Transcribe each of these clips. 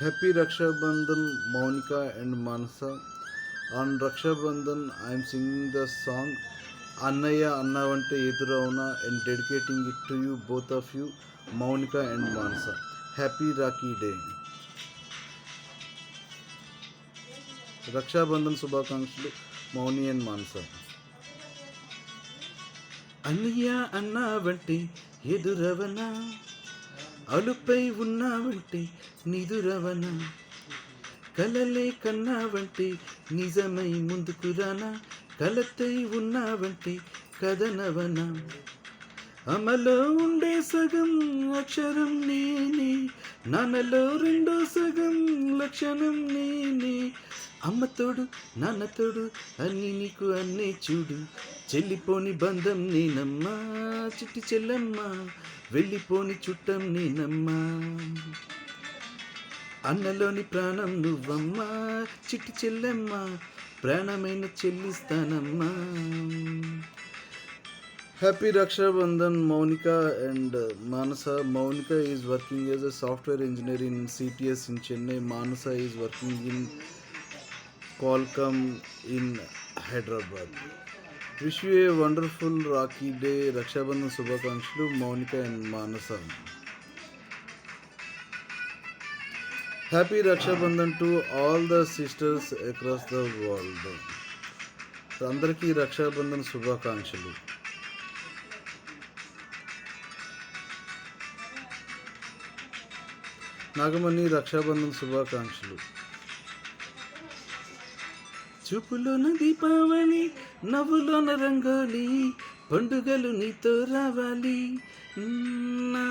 Happy Raksha Bandhan, Monica and Manasa. On Raksha Bandhan, I am singing the song Annaya Annavante Eduravana and dedicating it to you, both of you, Monica and Manasa. Happy Rakhi Day. Rakshabandhan శుభాకాంక్షలు మౌని and మానస అన్నయ్య అన్నావంటే ఎదురవనా అలుపై ఉన్నావంటే నిదురవన? కలలే కన్నావంటే నిజమై ముందుకు రానా? కలతై ఉన్నావంటే కథనవనా? అమలో ఉండే సగం అక్షరం నేనే. నాన్నలో రెండో సగం లక్షణం నేనే. అమ్మతోడు నాన్నతోడు అన్ని నీకు అన్నే చూడు. చెల్లిపోని బంధం నేనమ్మా చిట్టి చెల్లమ్మ. వెళ్ళిపోని చుట్టం నేనమ్మా. అన్నలోని ప్రాణం నువ్వమ్మా. చిట్టి చెల్లెమ్మా ప్రాణమైన చెల్లిస్తానమ్మా. Happy Rakshabandhan Mounika and Manasa Mounika is working as a software engineer in CTS in Chennai Manasa is working in Qualcomm in Hyderabad wish you wonderful Rakhi day Rakshabandhan శుభాకాంక్షలు Mounika and Manasa. Happy Rakshabandhan to all the sisters across the world. అందరికీ రక్షాబంధన్ శుభాకాంక్షలు. నాగమణి రక్షాబంధన్ శుభాకాంక్షలు. చూపులోన దీపావళి నవ్వులోన రంగోలి పండుగలు నీతో రావాలి. నా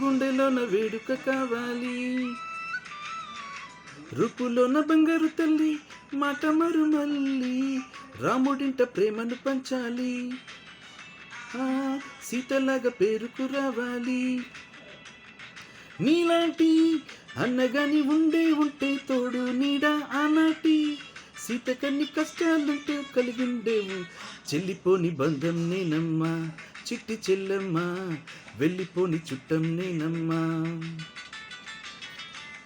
గుండెలోన వేడుక కావాలి. రూపులోన బంగారు తల్లి మాట మరుమల్లి రాముడింట ప్రేమను పంచాలి. ఆ, సీతలాగా పేరుకు రావాలి. నీలాంటి అన్నగాని ఉండే ఉంటే తోడు నీడా ఆనాటి సీతకన్ని కష్టాలంటే కలిగిండేవు. చెల్లిపోని బంధం నేనమ్మా చిట్టి చెల్లెమ్మా వెళ్ళిపోని చుట్టం నేనమ్మా.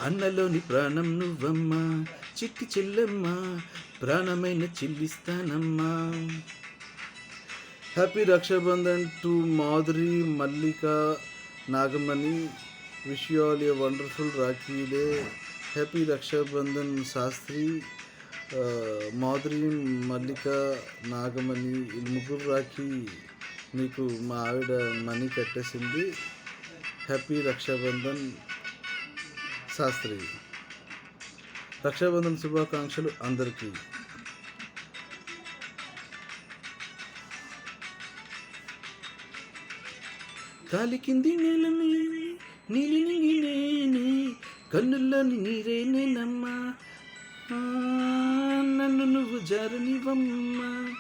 అన్నలోని ప్రాణం నువ్వమ్మా చిట్టి చెల్లెమ్మా ప్రాణమైన చెల్లిస్తానమ్మా. Happy Rakshabandhan to Madhuri Mallika Nagamani wish you all a wonderful Rakhi day happy Rakshabandhan Shastri Madhuri Mallika Nagamani ఈ ముగ్గురు రాఖీ మీకు మా ఆవిడ మనీ కట్టేసింది. హ్యాపీ రక్షాబంధన్ శాస్త్రి. రక్షాబంధన్ శుభాకాంక్షలు అందరికీ. కాలి కింది నేల నీవే నేనే కన్నుల్లోని నీరే జారనివమ్మా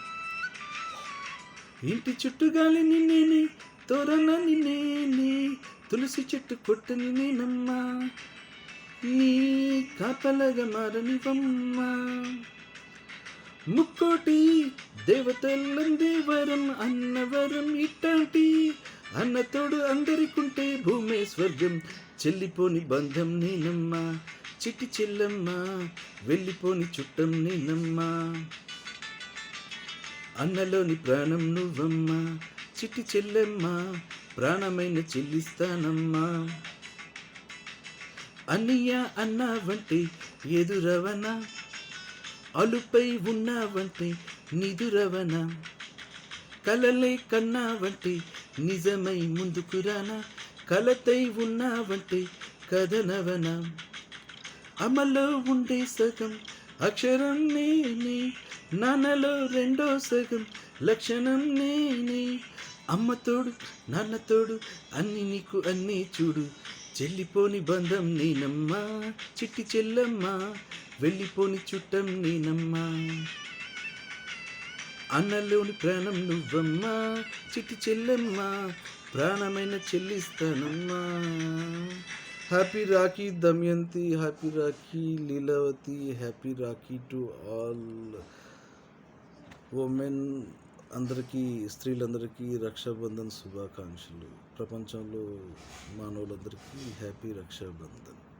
ఇంటి చుట్టూ గాలిని నేనే తోరణాన్ని నేనే తులసి చెట్టు కొట్టని నేనమ్మా. నీ కాపలగా మారనివమ్మ ముక్కోటి దేవతలందే వరం అన్నవరం ఇట్టాంటి. అన్నతోడు అందరికుంటే భూమే స్వర్గం. చెల్లిపోని బంధం నేనమ్మా చిట్టి చెల్లమ్మా వెళ్ళిపోని చుట్టం నేనమ్మా. అన్నలోని ప్రాణం నువ్వమ్మా చిట్టి చెల్లెమ్మా ప్రాణమైన చెల్లిస్తానమ్మా. అన్నయ్య అన్నావంటే ఎదురవన అలుపై ఉన్నావంటే నిదురవన కలలే కన్నా వంటి నిజమై ముందుకు రానా కలతై ఉన్నావంటే కథనవనా. అమలో ఉండే సగం అక్షరం నేనే నాన్నలో రెండో సగం లక్షణం నేనే. అమ్మతోడు నాన్నతోడు అన్ని నీకు అన్నీ చూడు. చెల్లిపోని బంధం నేనమ్మా చిట్టి చెల్లమ్మా వెళ్ళిపోని చుట్టం నేనమ్మా. అన్నలోని ప్రాణం నువ్వమ్మా చిట్టి చెల్లమ్మా ప్రాణమైన చెల్లిస్తానమ్మా. Happy Rakhi Damayanti happy Rakhi Leelavati happy Rakhi to all women అందరికీ స్త్రీలందరికీ రక్షాబంధన్ శుభాకాంక్షలు. ప్రపంచంలో మానవులందరికీ హ్యాపీ రక్షాబంధన్.